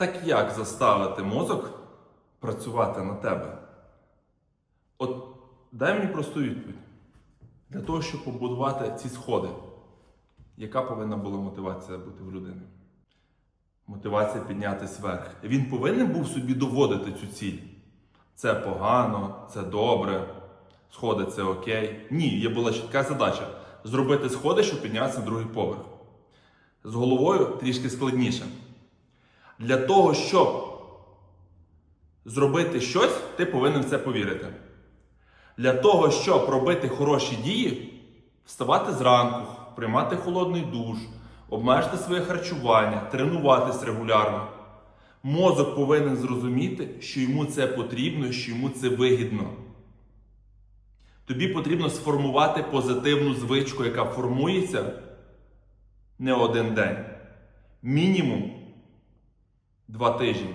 Так як заставити мозок працювати на тебе? От дай мені просту відповідь. Для того, щоб побудувати ці сходи, яка повинна була мотивація бути в людини? Мотивація піднятися вверх. Він повинен був собі доводити цю ціль. Це погано, це добре, сходи це окей. Ні, є була чітка задача зробити сходи, щоб піднятися на другий поверх. З головою трішки складніше. Для того, щоб зробити щось, ти повинен в це повірити. Для того, щоб робити хороші дії, вставати зранку, приймати холодний душ, обмежити своє харчування, тренуватись регулярно. Мозок повинен зрозуміти, що йому це потрібно, що йому це вигідно. Тобі потрібно сформувати позитивну звичку, яка формується не один день. Мінімум два тижні.